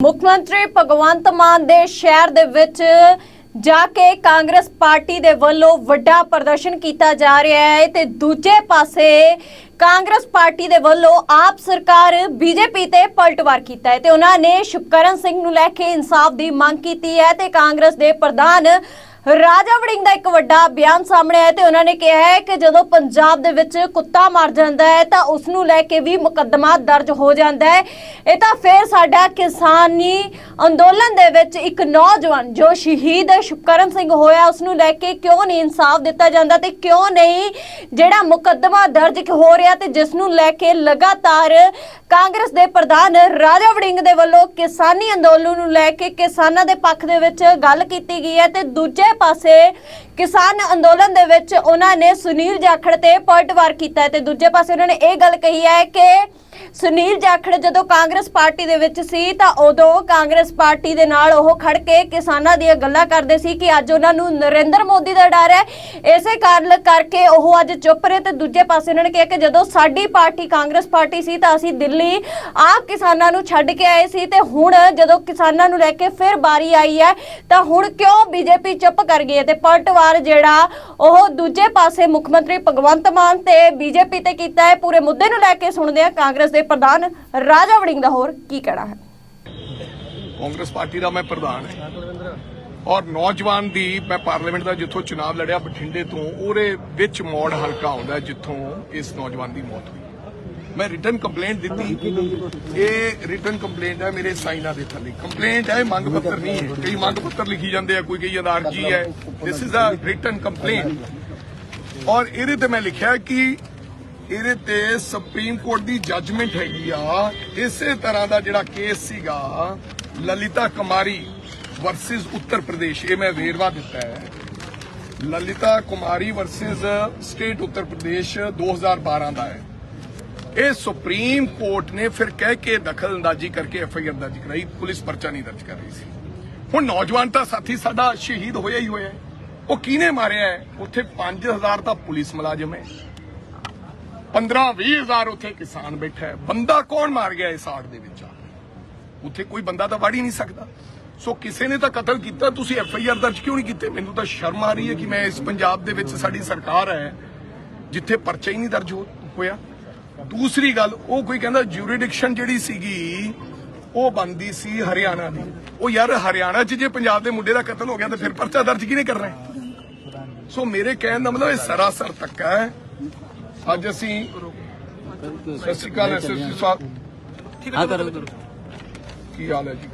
ਮੁੱਖ ਮੰਤਰੀ ਭਗਵੰਤ ਮਾਨ ਦੇ ਸ਼ਹਿਰ ਦੇ ਵਿੱਚ ਜਾ ਕੇ ਕਾਂਗਰਸ ਪਾਰਟੀ ਦੇ ਵੱਲੋਂ ਵੱਡਾ ਪ੍ਰਦਰਸ਼ਨ ਕੀਤਾ ਜਾ ਰਿਹਾ ਹੈ ਤੇ ਦੂਜੇ ਪਾਸੇ ਕਾਂਗਰਸ ਪਾਰਟੀ ਦੇ ਵੱਲੋਂ ਆਪ ਸਰਕਾਰ ਬੀਜੇਪੀ ਤੇ ਪਲਟਵਾਰ ਕੀਤਾ ਹੈ ਤੇ ਉਹਨਾਂ ਨੇ ਸ਼ੁਕਰਨ ਸਿੰਘ ਨੂੰ ਲੈ ਕੇ ਇਨਸਾਫ ਦੀ ਮੰਗ ਕੀਤੀ ਹੈ ਤੇ ਕਾਂਗਰਸ ਦੇ ਪ੍ਰਧਾਨ ਰਾਜਾ ਵੜਿੰਗ ਦਾ ਇੱਕ ਵੱਡਾ ਬਿਆਨ ਸਾਹਮਣੇ ਆਇਆ ਤੇ ਉਹਨਾਂ ਨੇ ਕਿਹਾ ਹੈ ਕਿ ਜਦੋਂ ਪੰਜਾਬ ਦੇ ਵਿੱਚ ਕੁੱਤਾ ਮਰ ਜਾਂਦਾ ਹੈ ਤਾਂ ਉਸ ਨੂੰ ਲੈ ਕੇ ਵੀ ਮੁਕੱਦਮਾ ਦਰਜ ਹੋ ਜਾਂਦਾ ਹੈ। ਇਹ ਤਾਂ ਫਿਰ ਸਾਡਾ ਕਿਸਾਨੀ ਅੰਦੋਲਨ ਦੇ ਵਿੱਚ ਇੱਕ ਨੌਜਵਾਨ ਜੋ ਸ਼ਹੀਦ ਸ਼ੁਕਰਨ ਸਿੰਘ ਹੋਇਆ ਉਸ ਨੂੰ ਲੈ ਕੇ ਕਿਉਂ ਨਹੀਂ ਇਨਸਾਫ ਦਿੱਤਾ ਜਾਂਦਾ ਤੇ ਕਿਉਂ ਨਹੀਂ ਜਿਹੜਾ ਮੁਕੱਦਮਾ ਦਰਜ ਹੋ ਰਿਹਾ ਤੇ ਜਿਸ ਨੂੰ ਲੈ ਕੇ ਲਗਾਤਾਰ ਕਾਂਗਰਸ ਦੇ ਪ੍ਰਧਾਨ ਰਾਜਾ ਵੜਿੰਗ ਦੇ ਵੱਲੋਂ ਕਿਸਾਨੀ ਅੰਦੋਲਨ ਨੂੰ ਲੈ ਕੇ ਕਿਸਾਨਾਂ ਦੇ ਪੱਖ ਦੇ ਵਿੱਚ ਗੱਲ ਕੀਤੀ ਗਈ ਹੈ ਤੇ ਦੂਜੇ ਪਾਸੇ ਕਿਸਾਨ ਅੰਦੋਲਨ ਦੇ ਵਿੱਚ ਉਹਨਾਂ ਨੇ ਸੁਨੀਲ ਜਾਖੜ ਤੇ ਪਲਟਵਾਰ ਕੀਤਾ ਤੇ ਦੂਜੇ ਪਾਸੇ ਉਹਨਾਂ ਨੇ ਇਹ ਗੱਲ ਕਹੀ ਹੈ ਕਿ ਸੁਨੀਲ ਜਾਖੜ ਜਦੋਂ ਕਾਂਗਰਸ ਪਾਰਟੀ ਦੇ ਵਿੱਚ ਸੀ ਤਾਂ ਉਦੋਂ ਕਾਂਗਰਸ ਪਾਰਟੀ ਦੇ ਨਾਲ ਉਹ ਖੜ ਕੇ ਕਿਸਾਨਾਂ ਦੀਆਂ ਗੱਲਾਂ ਕਰਦੇ ਸੀ ਕਿ ਅੱਜ ਉਹਨਾਂ ਨੂੰ ਨਰਿੰਦਰ ਮੋਦੀ ਦਾ ਡਰ ਹੈ। ਇਸੇ ਕਾਰਨ ਕਰਕੇ ਉਹ ਅੱਜ ਚੁੱਪ ਰਹੇ ਤੇ ਦੂਜੇ ਪਾਸੇ ਉਹਨਾਂ ਨੇ ਕਿਹਾ ਕਿ ਜਦੋਂ ਸਾਡੀ ਪਾਰਟੀ ਕਾਂਗਰਸ ਪਾਰਟੀ ਸੀ ਤਾਂ ਅਸੀਂ ਦਿੱਲੀ ਆਪ ਕਿਸਾਨਾਂ ਨੂੰ ਛੱਡ ਕੇ ਆਏ ਸੀ ਤੇ ਹੁਣ ਜਦੋਂ ਕਿਸਾਨਾਂ ਨੂੰ ਲੈ ਕੇ ਫਿਰ ਬਾਰੀ ਆਈ ਹੈ ਤਾਂ ਹੁਣ ਕਿਉਂ ਬੀਜੇਪੀ ਚੁੱਪ ਕਰ ਗਈ ਹੈ ਤੇ ਪਲਟਵਾਰ ਜਿਹੜਾ ਉਹ ਦੂਜੇ ਪਾਸੇ ਮੁੱਖ ਮੰਤਰੀ ਭਗਵੰਤ ਮਾਨ ਤੇ ਬੀਜੇਪੀ ਤੇ ਕੀਤਾ ਹੈ। ਪੂਰੇ ਮੁੱਦੇ ਨੂੰ ਲੈ ਕੇ ਸੁਣਦੇ ਆ ਕਾਂਗਰਸ ਦੇ ਪ੍ਰਧਾਨ ਰਾਜਾ ਵੜਿੰਗ ਦਾ ਹੋਰ ਕੀ ਕਹਿਣਾ ਹੈ? ਕਾਂਗਰਸ ਪਾਰਟੀ ਦਾ ਮੈਂ ਪ੍ਰਧਾਨ ਹਾਂ। ਔਰ ਨੌਜਵਾਨ ਦੀ ਮੈਂ ਪਾਰਲੀਮੈਂਟ ਦਾ ਜਿੱਥੋਂ ਚੁਣਾਵ ਲੜਿਆ ਬਠਿੰਡੇ ਤੋਂ, ਉਹਦੇ ਵਿੱਚ ਮੋੜ ਹਲਕਾ ਆਉਂਦਾ ਜਿੱਥੋਂ ਇਸ ਨੌਜਵਾਨ ਦੀ ਮੌਤ ਹੋਈ। ਮੈਂ ਰਿਟਨ ਕੰਪਲੇਂਟ ਦਿੱਤੀ। ਇਹ ਰਿਟਨ ਕੰਪਲੇਂਟ ਹੈ ਮੇਰੇ ਸਾਈਨਾਂ ਦੇ ਥੱਲੇ। ਕੰਪਲੇਂਟ ਹੈ, ਮੰਗ ਪੱਤਰ ਨਹੀਂ ਹੈ। ਕਈ ਮੰਗ ਪੱਤਰ ਲਿਖੀ ਜਾਂਦੇ ਆ, ਕੋਈ ਕਈ ਜਾਂਦਾ ਅਰਜੀ ਹੈ। This is a written complaint ਔਰ ਇਹਦੇ ਤੇ ਮੈਂ ਲਿਖਿਆ ਕਿ ਇਹਦੇ ਤੇ ਸੁਪਰੀਮ ਕੋਰਟ ਦੀ ਜੱਜਮੈਂਟ ਹੈਗੀ ਆ। ਇਸੇ ਤਰ੍ਹਾਂ ਦਾ ਜਿਹੜਾ ਕੇਸ ਸੀਗਾ, ਲਲਿਤਾ ਕੁਮਾਰੀ ਵਰਸਸ ਉੱਤਰ ਪ੍ਰਦੇਸ਼, ਇਹ ਮੈਂ ਵੇਰਵਾ ਦਿੱਤਾ ਹੈ। ਲਲਿਤਾ ਕੁਮਾਰੀ ਵਰਸਸ ਸਟੇਟ ਉੱਤਰ ਪ੍ਰਦੇਸ਼ 2012 ਦਾ ਹੈ। ਇਹ ਸੁਪਰੀਮ ਕੋਰਟ ਨੇ ਫਿਰ ਕਹਿ ਕੇ ਦਖਲਅੰਦਾਜ਼ੀ ਕਰਕੇ ਐਫ ਆਈ ਆਰ ਦਰਜ ਕਰਾਈ, ਪੁਲਿਸ ਪਰਚਾ ਨਹੀਂ ਦਰਜ ਕਰ ਰਹੀ ਸੀ। ਹੁਣ ਨੌਜਵਾਨ ਤਾਂ ਸਾਥੀ ਸਾਡਾ ਸ਼ਹੀਦ ਹੋਇਆ ਹੀ ਹੋਇਆ ਉਹ ਕਿਹਨੇ ਮਾਰਿਆ ਹੈ? ਉੱਥੇ 5000 ਦਾ ਪੁਲਿਸ ਮੁਲਾਜ਼ਮ ਹੈ। 15 20000 ਉੱਥੇ ਕਿਸਾਨ ਬੈਠਾ ਹੈ। ਬੰਦਾ ਕੌਣ ਮਾਰ ਗਿਆ ਇਸ ਆੜ ਦੇ ਵਿੱਚ ਆ ਉੱਥੇ ਕੋਈ ਬੰਦਾ ਤਾਂ ਵੜ ਹੀ ਨਹੀਂ ਸਕਦਾ। ਸੋ ਕਿਸੇ ਨੇ ਤਾਂ ਕਤਲ ਕੀਤਾ, ਤੁਸੀਂ ਐਫ ਆਈ ਆਰ ਦਰਜ ਕਿਉਂ ਨਹੀਂ ਕੀਤੇ? ਮੈਨੂੰ ਤਾਂ ਸ਼ਰਮ ਆ ਰਹੀ ਹੈ ਕਿ ਮੈਂ ਇਸ ਪੰਜਾਬ ਦੇ ਵਿੱਚ ਸਾਡੀ ਸਰਕਾਰ ਹੈ, ਜਿੱਥੇ ਪਰਚਾ ਹੀ ਨਹੀਂ ਦਰਜ ਹੋਇਆ। ਦੂਸਰੀ ਗੱਲ, ਉਹ ਕੋਈ ਕਹਿੰਦਾ ਜੂਰੀਡਿਕਸ਼ਨ ਜਿਹੜੀ ਸੀਗੀ, ਉਹ ਬੰਦੀ ਸੀ ਹਰਿਆਣਾ ਦੀ। ਉਹ ਯਾਰ ਹਰਿਆਣਾ 'ਚ ਜੇ ਪੰਜਾਬ ਦੇ ਮੁੰਡੇ ਦਾ ਕਤਲ ਹੋ ਗਿਆ ਤਾਂ ਫਿਰ ਪਰਚਾ ਦਰਜ ਕਿਹਨੇ ਕਰਨਾ ਸੋ ਮੇਰੇ ਕਹਿਣ ਦਾ ਮਤਲਬ ਇਹ ਸਰਾਸਰ ਧੱਕਾ ਹੈ ਅੱਜ ਅਸੀਂ ਸਤਿ ਸ਼੍ਰੀ ਅਕਾਲ ਐਸਐਸਪੀ ਸਾਹਿਬ। ਹਾਂ ਕਰੋ ਕੀ ਹਾਲ ਹੈ ਜੀ?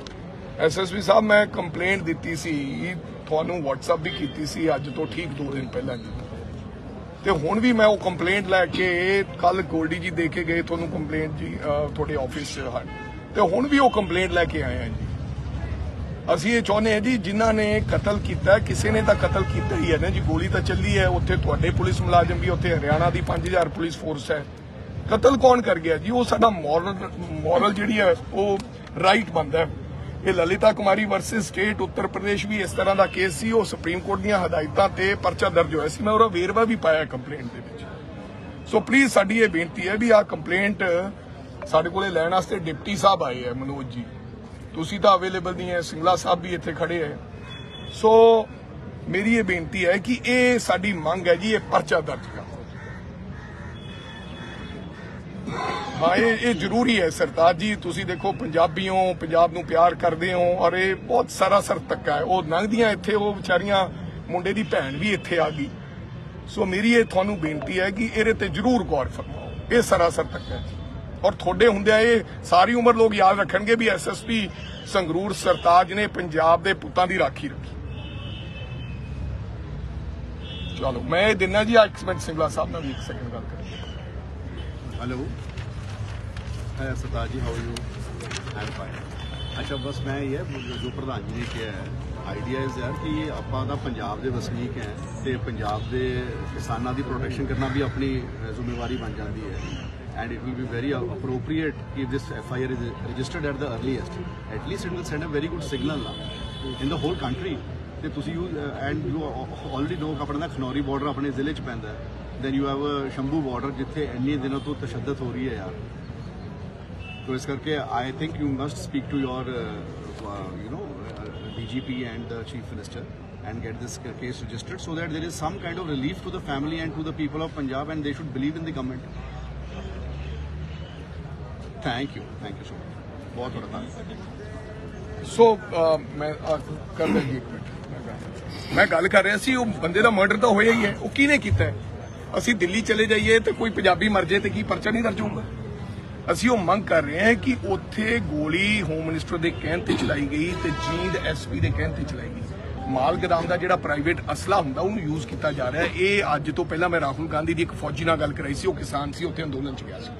ਐਸਐਸਪੀ ਸਾਹਿਬ ਮੈਂ ਕੰਪਲੇਂਟ ਦਿੱਤੀ ਸੀ ਤੁਹਾਨੂੰ WhatsApp ਵੀ ਕੀਤੀ ਸੀ ਅੱਜ ਤੋਂ ਠੀਕ 2 ਦਿਨ ਪਹਿਲਾਂ ਜੀ। ਤੇ ਹੁਣ ਵੀ ਮੈਂ ਉਹ ਕੰਪਲੇਂਟ ਲੈ ਕੇ ਕੱਲ ਗੋਲਡੀ ਜੀ ਦੇ ਕੇ ਗਏ ਤੁਹਾਨੂੰ ਕੰਪਲੇਂਟ ਜੀ ਤੁਹਾਡੇ ਆਫਿਸ 'ਚ ਤੇ ਹੁਣ ਵੀ ਉਹ ਕੰਪਲੇਂਟ ਲੈ ਕੇ ਆਏ ਹਾਂ ਜੀ। ਅਸੀਂ ਇਹ ਚਾਹੁੰਦੇ ਹਾਂ ਜੀ, ਜਿਨ੍ਹਾਂ ਨੇ ਕਤਲ ਕੀਤਾ ਕਿਸੇ ਨੇ ਤਾਂ ਕਤਲ ਕੀਤਾ ਹੀ ਹੈ ਨਾ ਜੀ। ਗੋਲੀ ਤਾਂ ਚੱਲੀ ਹੈ, ਉੱਥੇ ਤੁਹਾਡੇ ਪੁਲਿਸ ਮੁਲਾਜ਼ਮ ਵੀ, ਉੱਥੇ ਹਰਿਆਣਾ ਦੀ 5000 ਪੁਲਿਸ ਫੋਰਸ ਹੈ। ਕਤਲ ਕੌਣ ਕਰ ਗਿਆ ਜੀ? ਉਹ ਸਾਡਾ ਮੋਰਲ ਮੋਰਲ ਜਿਹੜੀ ਹੈ, ਉਹ ਰਾਈਟ ਬੰਦਾ ਹੈ। ਇਹ ਲਲਿਤਾ ਕੁਮਾਰੀ ਵਰਸਸ ਸਟੇਟ ਉੱਤਰ ਪ੍ਰਦੇਸ਼ ਵੀ ਇਸ ਤਰ੍ਹਾਂ ਦਾ ਕੇਸ ਸੀ। ਉਹ ਸੁਪਰੀਮ ਕੋਰਟ ਦੀਆਂ ਹਦਾਇਤਾਂ ਤੇ ਪਰਚਾ ਦਰਜ ਹੋਇਆ ਸੀ। ਮੈਂ ਉਹਦਾ ਵੇਰਵਾ ਵੀ ਪਾਇਆ ਕੰਪਲੇਂਟ ਦੇ ਵਿੱਚ। ਸੋ ਪਲੀਜ਼ ਸਾਡੀ ਇਹ ਬੇਨਤੀ ਹੈ ਵੀ ਆਹ ਕੰਪਲੇਂਟ ਸਾਡੇ ਕੋਲੇ ਲੈਣ ਵਾਸਤੇ ਡਿਪਟੀ ਸਾਹਿਬ ਆਏ ਹੈ, ਮਨੋਜ ਜੀ। ਤੁਸੀਂ ਤਾਂ ਅਵੇਲੇਬਲ ਨਹੀਂ ਹੈ, ਸਿੰਗਲਾ ਸਾਹਿਬ ਵੀ ਇੱਥੇ ਖੜੇ ਹੈ। ਸੋ ਮੇਰੀ ਇਹ ਬੇਨਤੀ ਹੈ ਕਿ ਇਹ ਸਾਡੀ ਮੰਗ ਹੈ ਜੀ, ਇਹ ਪਰਚਾ ਦਰਜ ਕਰੋ। ਹਾਂ, ਇਹ ਇਹ ਜ਼ਰੂਰੀ ਹੈ ਸਰਤਾਜ ਜੀ, ਤੁਸੀਂ ਦੇਖੋ ਪੰਜਾਬੀ ਹੋ ਪੰਜਾਬ ਨੂੰ ਪਿਆਰ ਕਰਦੇ ਹੋ ਔਰ ਇਹ ਬਹੁਤ ਸਰਾਸਰ ਧੱਕਾ ਹੈ। ਉਹ ਲੰਘਦੀਆਂ ਇੱਥੇ, ਉਹ ਵਿਚਾਰੀਆਂ, ਮੁੰਡੇ ਦੀ ਭੈਣ ਵੀ ਇੱਥੇ ਆ ਗਈ। ਸੋ ਮੇਰੀ ਇਹ ਤੁਹਾਨੂੰ ਬੇਨਤੀ ਹੈ ਕਿ ਇਹਦੇ ਤੇ ਜ਼ਰੂਰ ਗੌਰ ਫਰਮਾਓ। ਇਹ ਸਰਾਸਰ ਤੱਕ ਹੈ ਔਰ ਤੁਹਾਡੇ ਹੁੰਦਿਆਂ ਇਹ ਸਾਰੀ ਉਮਰ ਲੋਕ ਯਾਦ ਰੱਖਣਗੇ ਵੀ ਐਸਐਸਪੀ ਸੰਗਰੂਰ ਸਰਤਾਜ ਨੇ ਪੰਜਾਬ ਦੇ ਪੁੱਤਾਂ ਦੀ ਰਾਖੀ ਰੱਖੀ। ਚਲੋ, ਮੈਂ ਇਹ ਜੀ ਅੱਜ ਮੈਂ ਸਿੰਘਲਾ ਸਾਹਿਬ ਨਾਲ ਵੀ ਇੱਕ ਸੈਕਿੰਡ ਗੱਲ ਕਰਾਂ ਹੈਲੋ ਹੈ ਸਰਤਾਜ ਜੀ ਹਾਊ ਯੂ ਆਈ ਫਾਈਨ ਅੱਛਾ, ਬਸ ਮੈਂ ਇਹ ਹੈ, ਜੋ ਪ੍ਰਧਾਨ ਜੀ ਨੇ ਕਿਹਾ ਆਈਡੀਆ ਇਸ ਯਾਰ ਕਿ ਆਪਾਂ ਦਾ ਪੰਜਾਬ ਦੇ ਵਸਨੀਕ ਹੈ ਤੇ ਪੰਜਾਬ ਦੇ ਕਿਸਾਨਾਂ ਦੀ ਪ੍ਰੋਟੈਕਸ਼ਨ ਕਰਨਾ ਵੀ ਆਪਣੀ ਜ਼ਿੰਮੇਵਾਰੀ ਬਣ ਜਾਂਦੀ ਹੈ। And it will be very appropriate if this FIR is registered at the earliest at least it will send a very good signal in the whole country ਤੇ ਤੁਸੀਂ you and you already know ਆਪਣਾ ਨਾ Khanauri border ਆਪਣੇ ਜ਼ਿਲ੍ਹੇ ਚ ਪੈਂਦਾ ਹੈ then you have Shambhu border ਜਿੱਥੇ ਇੰਨੇ ਦਿਨਾਂ ਤੋਂ ਤਸ਼ੱਦਦ ਹੋ ਰਹੀ ਹੈ ਯਾਰ ਤੋ ਇਸ ਕਰਕੇ I think you must speak to your you know DGP and the chief minister and get this case registered so that there is some kind of relief to the family and to the people of Punjab and they should believe in the government. Thank you. Thank you so much. ਬਹੁਤ ਬੜਾ ਧੰਨਵਾਦ ਸੋ ਮੈਂ ਕਰ ਲੈਂਦੀ ਇੱਕ minute ਮੈਂ ਗੱਲ- ਕਰ ਰਿਹਾ ਸੀ ਉਹ ਬੰਦੇ ਦਾ ਮਰਡਰ ਤਾਂ ਹੋਇਆ ਹੀ ਹੈ ਉਹ ਕਿਹਨੇ ਕੀਤਾ ਹੈ ਅਸੀਂ ਦਿੱਲੀ ਚਲੇ ਜਾਈਏ ਤੇ ਕੋਈ ਪੰਜਾਬੀ ਮਰ ਜੇ ਤੇ ਕੀ ਪਰਚਾ ਨਹੀਂ ਦਰਜ ਹੋਊਗਾ ਅਸੀਂ ਉਹ ਮੰਗ ਕਰ ਰਹੇ ਹਾਂ ਕਿ ਉੱਥੇ ਗੋਲੀ ਹੋਮ ਮਿਨਿਸਟਰ ਦੇ ਕਹਿਣ ਤੇ ਚਲਾਈ ਗਈ ਤੇ ਜੀਂਦ ਐਸਪੀ ਦੇ ਕਹਿਣ ਤੇ ਚਲਾਈ ਗਈ ਮਾਲਗਦਾਮ ਦਾ ਜਿਹੜਾ ਪ੍ਰਾਈਵੇਟ ਅਸਲਾ ਹੁੰਦਾ ਉਹਨੂੰ ਯੂਜ਼ ਕੀਤਾ ਜਾ ਰਿਹਾ ਇਹ ਅੱਜ ਤੋਂ ਪਹਿਲਾਂ ਮੈਂ ਰਾਹੁਲ ਗਾਂਧੀ ਦੀ ਇੱਕ ਫੌਜੀ ਨਾਲ ਗੱਲ ਕਰਾਈ ਸੀ ਉਹ ਕਿਸਾਨ ਸੀ ਉੱਥੇ ਅੰਦੋਲਨ 'ਚ ਗਿਆ ਸੀ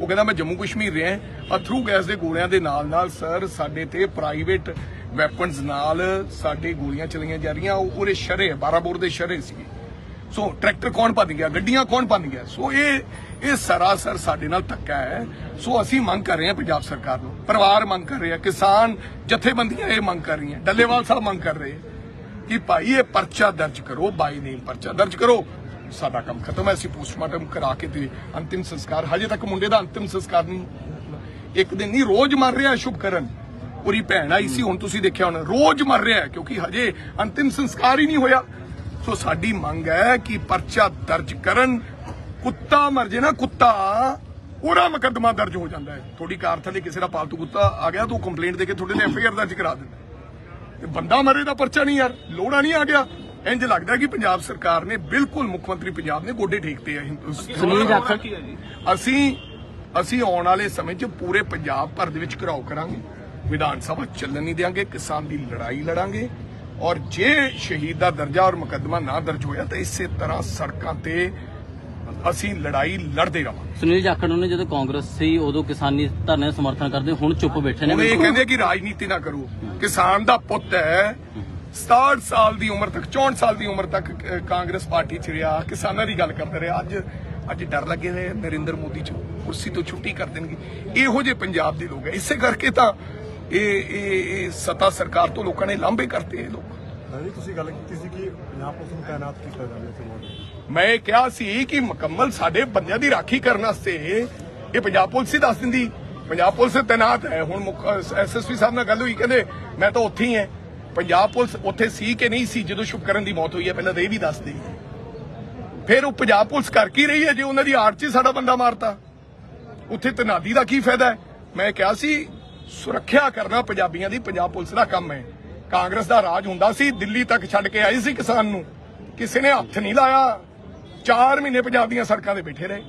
ਉਹ ਕਹਿੰਦਾ, ਮੈਂ ਜੰਮੂ ਕਸ਼ਮੀਰ ਰਿਹਾ ਅਥਰੂ ਗੈਸ ਦੇ ਗੋਲਿਆਂ ਦੇ ਨਾਲ ਨਾਲ, ਸਰ, ਸਾਡੇ ਤੇ ਪ੍ਰਾਈਵੇਟ ਵੈਪਨਸ ਨਾਲ ਸਾਡੇ ਗੋਲੀਆਂ ਚਲਾਈਆਂ ਜਾ ਰਹੀਆਂ। ਉਹ ਉਹਦੇ ਸ਼ਰੇ 12 ਬੋਰ ਦੇ ਸ਼ਰੇ ਸੀਗੇ। ਸੋ ਟਰੈਕਟਰ ਕੌਣ ਭੰਨ ਗਿਆ? ਗੱਡੀਆਂ ਕੌਣ ਭੰਨ ਗਿਆ? ਸੋ ਇਹ ਇਹ ਸਰਾਸਰ ਸਾਡੇ ਨਾਲ ਧੱਕਾ ਹੈ। ਸੋ ਅਸੀਂ ਮੰਗ ਕਰ ਰਹੇ ਹਾਂ ਪੰਜਾਬ ਸਰਕਾਰ ਨੂੰ। ਪਰਿਵਾਰ ਮੰਗ ਕਰ ਰਹੇ ਆ ਕਿਸਾਨ ਜਥੇਬੰਦੀਆਂ ਇਹ ਮੰਗ ਕਰ ਰਹੀਆਂ। ਡੱਲੇਵਾਲ ਸਾਹਿਬ ਮੰਗ ਕਰ ਰਹੇ ਕਿ ਭਾਈ, ਇਹ ਪਰਚਾ ਦਰਜ ਕਰੋ ਬਾਈ ਨੇਮ ਪਰਚਾ ਦਰਜ ਕਰੋ। ਸਾਡਾ ਕੰਮ ਖਤਮ ਹੈ, ਅਸੀਂ ਪੋਸਟਮਾਰਟਮ ਕਰਾ ਕੇ ਤੇ ਅੰਤਿਮ ਸੰਸਕਾਰ। ਹਜੇ ਤੱਕ ਮੁੰਡੇ ਦਾ ਅੰਤਿਮ ਸੰਸਕਾਰ ਨਹੀਂ ਇੱਕ ਦਿਨ ਨਹੀਂ, ਰੋਜ਼ ਮਰ ਰਿਹਾ ਸ਼ੁਭਕਰਨ ਪੂਰੀ ਭੈਣ ਆਈ ਸੀ, ਹੁਣ ਤੁਸੀਂ ਦੇਖਿਆ ਹੁਣ, ਰੋਜ਼ ਮਰ ਰਿਹਾ ਕਿਉਂਕਿ ਹਜੇ ਅੰਤਿਮ ਸੰਸਕਾਰ ਹੀ ਨਹੀਂ ਹੋਇਆ। ਸੋ ਸਾਡੀ ਮੰਗ ਹੈ ਕਿ ਪਰਚਾ ਦਰਜ ਕਰਨ। ਕੁੱਤਾ ਮਰ ਜੇ ਨਾ, ਕੁੱਤਾ ਉਹਦਾ ਮੁਕੱਦਮਾ ਦਰਜ ਹੋ ਜਾਂਦਾ ਹੈ। ਥੋੜੀ ਕਾਰ ਥੱਲੇ ਕਿਸੇ ਦਾ ਪਾਲਤੂ ਕੁੱਤਾ ਆ ਗਿਆ, ਤੂੰ ਕੰਪਲੇਂਟ ਦੇ ਕੇ ਤੁਹਾਡੇ ਤੇ ਐਫਆਈਆਰ ਦਰਜ ਕਰਾ ਦਿੰਦਾ ਬੰਦਾ ਮਰੇ ਦਾ ਪਰਚਾ ਨਹੀਂ ਯਾਰ, ਲੋੜਾ ਨਹੀਂ ਆ ਗਿਆ। ਇੰਜ ਲੱਗਦਾ ਕਿ ਪੰਜਾਬ ਸਰਕਾਰ ਨੇ ਬਿਲਕੁਲ ਮੁੱਖ ਮੰਤਰੀ ਪੰਜਾਬ ਨੇ ਗੋਡੇ ਠੇਕਤੇ ਆ ਸੁਨੀਲ ਜਾਖੜ? ਅਸੀਂ ਅਸੀਂ ਆਉਣ ਵਾਲੇ ਸਮੇਂ 'ਚ ਪੂਰੇ ਪੰਜਾਬ ਭਰ ਦੇ ਵਿੱਚ ਘਰਾਓ ਕਰਾਂਗੇ। ਵਿਧਾਨ ਸਭਾ ਚੱਲਣ ਨਹੀਂ ਦੇਵਾਂਗੇ ਕਿਸਾਨ ਦੀ ਲੜਾਈ ਲੜਾਂਗੇ। ਔਰ ਜੇ ਸ਼ਹੀਦ ਦਾ ਦਰਜਾ ਔਰ ਮੁਕੱਦਮਾ ਨਾ ਦਰਜ ਹੋਇਆ ਤਾਂ ਇਸੇ ਤਰ੍ਹਾਂ ਸੜਕਾਂ ਤੇ ਅਸੀਂ ਲੜਾਈ ਲੜਦੇ ਰਵਾਂਗੇ। ਸੁਨੀਲ ਜਾਖੜ ਨੇ ਜਦੋਂ ਕਾਂਗਰਸ ਸੀ ਉਦੋਂ ਕਿਸਾਨੀ ਧਰਨੇ ਦਾ ਸਮਰਥਨ ਕਰਦੇ ਹੁਣ ਚੁੱਪ ਬੈਠੇ ਨੇ ਹੁਣ ਇਹ ਕਹਿੰਦੇ ਕਿ ਰਾਜਨੀਤੀ ਨਾ ਕਰੋ। ਕਿਸਾਨ ਦਾ ਪੁੱਤ ਹੈ 67 ਸਾਲ ਦੀ ਉਮਰ ਤੱਕ 64 ਸਾਲ ਦੀ ਉਮਰ ਤੱਕ ਕਾਂਗਰਸ ਪਾਰਟੀ ਚ ਰਿਹਾ ਕਿਸਾਨਾਂ ਦੀ ਗੱਲ ਕਰਦੇ ਰਹੇ। ਅੱਜ ਅੱਜ ਡਰ ਲੱਗੇ ਨੇ ਨਰਿੰਦਰ ਮੋਦੀ ਚ ਕੁਰਸੀ ਤੋਂ ਛੁੱਟੀ ਕਰ ਦੇਣਗੇ। ਇਹੋ ਜਿਹੇ ਪੰਜਾਬ ਦੇ ਲੋਕ ਹੈ ਇਸੇ ਕਰਕੇ ਤਾਂ ਇਹ ਇਹ ਸੱਤਾ ਸਰਕਾਰ ਤੋਂ ਲੋਕਾਂ ਨੇ ਲਾਂਭੇ ਕਰਤੇ ਇਹ ਲੋਕ। ਤੁਸੀਂ ਗੱਲ ਕੀਤੀ ਸੀ ਕਿ ਪੰਜਾਬ ਪੁਲਿਸ ਨੂੰ ਤਾਇਨਾਤ ਕੀਤਾ ਜਾਵੇ ਮੌਜੂਦ ਮੈਂ ਕਿਹਾ ਸੀ ਕਿ ਮੁਕੰਮਲ ਸਾਡੇ ਬੰਦਿਆਂ ਦੀ ਰਾਖੀ ਕਰਨ ਵਾਸਤੇ ਇਹ ਪੰਜਾਬ ਪੁਲਿਸ ਹੀ ਦੱਸ ਦਿੰਦੀ। ਪੰਜਾਬ ਪੁਲਿਸ ਤੈਨਾਤ ਹੈ। ਹੁਣ ਐਸਐਸਪੀ ਸਾਹਿਬ ਨਾਲ ਗੱਲ ਹੋਈ ਕਹਿੰਦੇ ਮੈਂ ਤਾਂ ਉੱਥੇ ਹੀ ਹਾਂ। ਪੰਜਾਬ ਪੁਲਿਸ ਉੱਥੇ ਸੀ ਕਿ ਨਹੀਂ ਸੀ, ਜਦੋਂ ਸ਼ੁਭਕਰਨ ਦੀ ਮੌਤ ਹੋਈ ਹੈ, ਪਹਿਲਾਂ ਤਾਂ ਇਹ ਵੀ ਦੱਸ ਦੇ ਫਿਰ ਉਹ ਪੰਜਾਬ ਪੁਲਿਸ ਕਰ ਕੀ ਰਹੀ ਹੈ, ਜੇ ਉਹਨਾਂ ਦੀ ਆੜ 'ਚ ਹੀ ਸਾਡਾ ਬੰਦਾ ਮਾਰਤਾ। ਉੱਥੇ ਤਨਾਦੀ ਦਾ ਕੀ ਫਾਇਦਾ ਹੈ? ਮੈਂ ਕਿਹਾ ਸੀ, ਸੁਰੱਖਿਆ ਕਰਨਾ ਪੰਜਾਬੀਆਂ ਦੀ, ਪੰਜਾਬ ਪੁਲਿਸ ਦਾ ਕੰਮ ਹੈ। ਕਾਂਗਰਸ ਦਾ ਰਾਜ ਹੁੰਦਾ ਸੀ, ਦਿੱਲੀ ਤੱਕ ਛੱਡ ਕੇ ਆਈ ਸੀ ਕਿਸਾਨ ਨੂੰ। ਕਿਸੇ ਨੇ ਹੱਥ ਨਹੀਂ ਲਾਇਆ। 4 ਮਹੀਨੇ ਪੰਜਾਬ ਦੀਆਂ ਸੜਕਾਂ ਤੇ ਬੈਠੇ ਰਹੇ।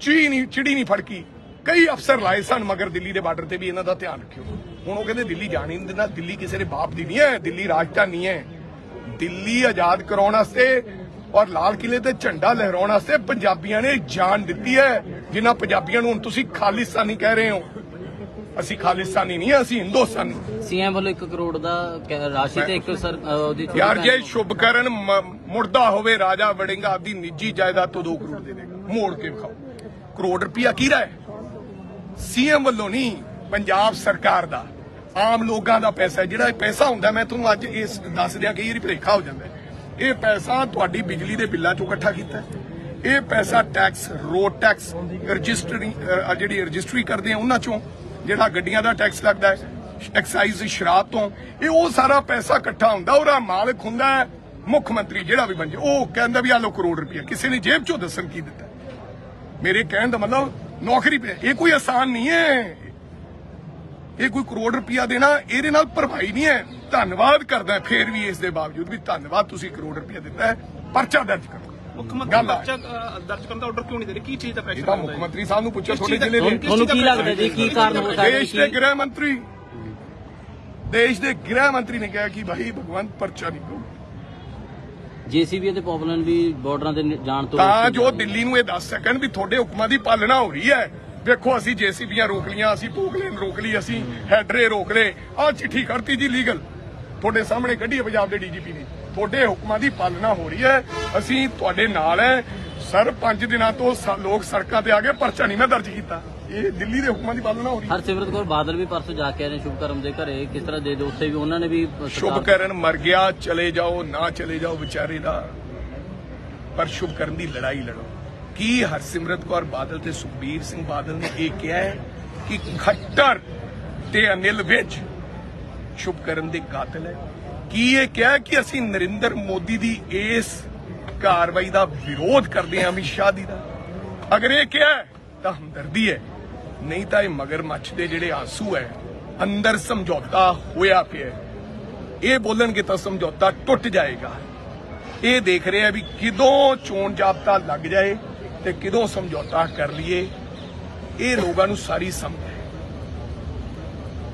ਚੀ ਨਹੀਂ ਚਿੜੀ ਨਹੀਂ ਫੜਕੀ। ਕਈ ਅਫਸਰ ਲਾਏ ਸਨ, ਮਗਰ ਦਿੱਲੀ ਦੇ ਬਾਰਡਰ ਤੇ ਵੀ ਇਹਨਾਂ ਦਾ ਧਿਆਨ ਰੱਖਿਓ। ਹੁਣ ਉਹ ਕਹਿੰਦੇ ਦਿੱਲੀ ਜਾਣੀ ਨਹੀਂ ਦਿੰਦਾ ਦਿੱਲੀ ਕਿਸੇ ਦੇ ਬਾਪ ਦੀ ਨਹੀਂ ਹੈ ਦਿੱਲੀ ਰਾਜਧਾਨੀ ਹੈ। ਦਿੱਲੀ ਆਜ਼ਾਦ ਕਰਾਉਣ ਵਾਸਤੇ ਔਰ ਲਾਲ ਕਿਲੇ ਤੇ ਝੰਡਾ ਲਹਿਰਾਉਣ ਵਾਸਤੇ ਪੰਜਾਬੀਆਂ ਨੇ ਜਾਨ ਦਿੱਤੀ ਹੈ ਜਿਨ੍ਹਾਂ ਪੰਜਾਬੀਆਂ ਨੂੰ ਹੁਣ ਤੁਸੀਂ ਖਾਲਿਸਤਾਨੀ ਕਹਿ ਰਹੇ ਹੋ। ਅਸੀਂ ਖਾਲਿਸਤਾਨੀ ਨਹੀਂ ਅਸੀਂ ਹਿੰਦੁਸਤਾਨੀ ਸੀਐਮ ਵੱਲੋਂ 1 ਕਰੋੜ ਦਾ ਕ- ਰਾਸ਼ੀ ਤੇ ਇੱਕ ਸਰ ਉਹਦੀ ਯਾਰ ਜੇ ਸ਼ੁਭਕਰਨ ਮ- ਮੁਰਦਾ ਹੋਵੇ ਰਾਜਾ ਵੜਿੰਗਾ ਆਪਦੀ ਨਿੱਜੀ ਜਾਇਦਾਦ ਤੋਂ 2 ਕਰੋੜ ਦੇ ਦੇਗਾ। ਮੋੜ ਕੇ ਵਿਖਾਓ। ਕਰੋੜ ਰੁਪਇਆ ਕਿਹਦਾ ਹੈ ਸੀਐਮ ਵੱਲੋਂ ਨਹੀਂ ਪੰਜਾਬ ਸਰਕਾਰ ਦਾ। ਆਮ ਲੋਕਾਂ ਦਾ ਪੈਸਾ ਜਿਹੜਾ ਇਹ ਪੈਸਾ ਹੁੰਦਾ, ਮੈਂ ਤੁਹਾਨੂੰ ਅੱਜ ਇਸ ਦੱਸ ਦਿਆਂ ਕਿ ਇਹ ਭੁਲੇਖਾ ਹੋ ਜਾਂਦਾ ਇਹ ਪੈਸਾ ਤੁਹਾਡੀ ਬਿਜਲੀ ਦੇ ਬਿੱਲਾਂ ਚੋਂ ਇਕੱਠਾ ਕੀਤਾ ਇਹ ਪੈਸਾ ਟੈਕਸ ਰੋਡ ਟੈਕਸ ਰਜਿਸਟਰੀ ਜਿਹੜੀ ਰਜਿਸਟਰੀ ਕਰਦੇ ਆ, ਉਹਨਾਂ ਚੋਂ ਜਿਹੜਾ ਗੱਡੀਆਂ ਦਾ ਟੈਕਸ ਲੱਗਦਾ ਹੈ ਐਕਸਾਈਜ਼ ਸ਼ਰਾਬ ਤੋਂ, ਇਹ ਉਹ ਸਾਰਾ ਪੈਸਾ ਇਕੱਠਾ ਹੁੰਦਾ, ਉਹਦਾ ਮਾਲਕ ਹੁੰਦਾ ਮੁੱਖ ਮੰਤਰੀ ਜਿਹੜਾ ਵੀ ਬਣ ਜਾਏ। ਉਹ ਕਹਿੰਦਾ ਵੀ ਆ ਲੋ ਕਰੋੜ ਰੁਪਇਆ ਕਿਸੇ ਨੇ ਜੇਬ ਚੋਂ ਦੱਸਣ ਕੀ ਦਿੱਤਾ? ਮੇਰੇ ਕਹਿਣ ਦਾ ਮਤਲਬ ਨੌਕਰੀ ਪੇ ਇਹ ਕੋਈ ਆਸਾਨ ਨਹੀਂ ਹੈ। ਇਹ ਕੋਈ ਕਰੋੜ ਰੁਪਇਆ ਦੇਣਾ ਇਹਦੇ ਨਾਲ ਭਰਪਾਈ ਨਹੀਂ ਹੈ। ਧੰਨਵਾਦ ਕਰਦਾ ਫੇਰ ਵੀ ਇਸ ਦੇ ਬਾਵਜੂਦ ਵੀ ਧੰਨਵਾਦ ਤੁਸੀਂ ਕਰੋੜ ਰੁਪਇਆ ਦਿੱਤਾ ਹੈ। ਪਰਚਾ ਦਰਜ ਕਰੋ। ਮੁੱਖ ਮੰਤਰੀ। ਪਰਚਾ ਦਰਜ ਕਰਨ ਦਾ ਆਰਡਰ ਕਿਉਂ ਨਹੀਂ ਦੇ ਰਹੇ? ਕੀ ਚੀਜ਼ ਦਾ ਪ੍ਰੈਸ਼ਰ ਤਾਂ ਮੁੱਖ ਮੰਤਰੀ ਸਾਹਿਬ ਨੂੰ ਪੁੱਛੋ ਤੁਹਾਡੇ ਜ਼ਿਲ੍ਹੇ ਦੇ ਤੁਹਾਨੂੰ ਕੀ ਲੱਗਦਾ ਜੀ? ਕੀ ਕਾਰਨ ਹੋ? ਸਕਦਾ ਦੇਸ਼ ਦੇ ਗ੍ਰਹਿ ਮੰਤਰੀ। ਦੇਸ਼ ਦੇ ਗ੍ਰਹਿ ਮੰਤਰੀ ਨੇ ਕਿਹਾ ਕਿ ਭਾਈ ਭਗਵੰਤ ਪਰਚਾ ਨਹੀਂ ਕਰੋ ਜੀਸੀਬੀ ਅਤੇ ਪੌਪਲਨ ਵੀ ਬਾਰਡਰਾਂ ਤੇ ਜਾਣ ਤੋਂ ਤਾਂ ਜੋ। ਦਿੱਲੀ ਨੂੰ ਇਹ ਦੱਸ ਸਕਣ ਵੀ ਤੁਹਾਡੇ ਹੁਕਮਾਂ ਦੀ ਪਾਲਣਾ ਹੋ ਰਹੀ ਹੈ। ਵੇਖੋ ਅਸੀਂ ਜੇਸੀਬੀਆਂ ਰੋਕ ਲੀਆਂ ਅਸੀਂ ਪੋਕਲੇਨ ਰੋਕ ਲਈ ਅਸੀਂ ਹੈਡਰੇ ਰੋਕ ਲਏ। ਆਹ ਚਿੱਠੀ ਕਰਤੀ ਜੀ ਲੀਗਲ। ਤੁਹਾਡੇ ਸਾਹਮਣੇ ਕੱਢੀ ਹੈ ਪੰਜਾਬ ਦੇ ਡੀਜੀਪੀ ਨੇ। ਤੁਹਾਡੇ ਹੁਕਮਾਂ ਦੀ ਪਾਲਣਾ ਹੋ ਰਹੀ ਹੈ। ਅਸੀਂ ਤੁਹਾਡੇ ਨਾਲ ਹੈ। ਸਰ 5 ਦਿਨਾਂ ਤੋਂ ਲੋਕ ਸੜਕਾਂ ਤੇ ਆ ਗਏ ਪਰਚਾ ਨਹੀਂ ਮੈਂ ਦਰਜ ਕੀਤਾ। ਇਹ ਦਿੱਲੀ ਦੇ ਹੁਕਮਾਂ ਦੀ ਪਾਲਣਾ ਹੋ ਰਹੀ ਹੈ। ਹਰਸਿਮਰਤ ਕੌਰ ਬਾਦਲ ਵੀ ਪਰਸੋਂ ਜਾ ਕੇ ਆਏ ਨੇ ਸ਼ੁਭਕਰਮ ਦੇ ਘਰੇ। ਕਿਸ ਤਰ੍ਹਾਂ ਦੇ ਦੇ? ਉੱਥੇ ਵੀ ਉਹਨਾਂ ਨੇ ਵੀ ਸ਼ੁਭਕਰਨ ਮਰ ਗਿਆ ਚਲੇ ਜਾਓ ਨਾ ਚਲੇ ਜਾਓ ਵਿਚਾਰੇ ਦਾ। ਪਰ ਸ਼ੁਭਕਰਨ ਦੀ ਲੜਾਈ ਲੜੋ। ਕੀ ਹਰਸਿਮਰਤ ਕੌਰ ਬਾਦਲ ਤੇ ਸੁਖਬੀਰ ਸਿੰਘ ਬਾਦਲ ਨੇ ਇਹ ਕਿਹਾ ਹੈ ਕਿ ਖੱਟਰ ਤੇ ਅਨਿਲ ਵਿਜ ਸ਼ੁਭਕਰਨ ਦੇ ਕਾਤਲ ਹੈ? ਕੀ ਇਹ ਕਿਹਾ ਕਿ ਅਸੀਂ ਨਰਿੰਦਰ ਮੋਦੀ ਦੀ ਇਸ ਕਾਰਵਾਈ ਦਾ ਵਿਰੋਧ ਕਰਦੇ ਹਾਂ, ਅਮਿਤ ਸ਼ਾਹ ਦੀ ਦਾ? ਅਗਰ ਇਹ ਕਿਹਾ ਤਾਂ ਹਮਦਰਦੀ ਹੈ। ਨਹੀਂ ਤਾਂ ਇਹ ਮਗਰਮੱਛ ਦੇ ਜਿਹੜੇ ਆਂਸੂ ਹੈ, ਅੰਦਰ ਸਮਝੌਤਾ ਹੋਇਆ ਪਿਆ ਇਹ ਬੋਲਣਗੇ ਤਾਂ ਸਮਝੌਤਾ ਟੁੱਟ ਜਾਏਗਾ। ਇਹ ਦੇਖ ਰਹੇ ਆ ਵੀ ਕਿਦੋਂ ਚੋਣ ਜਾਬਤਾ ਲੱਗ ਜਾਏ ਤੇ ਕਿਦੋਂ ਸਮਝੌਤਾ ਕਰ ਲਈਏ ਇਹ ਲੋਕਾਂ ਨੂੰ ਸਾਰੀ ਸਮਝ ਹੈ।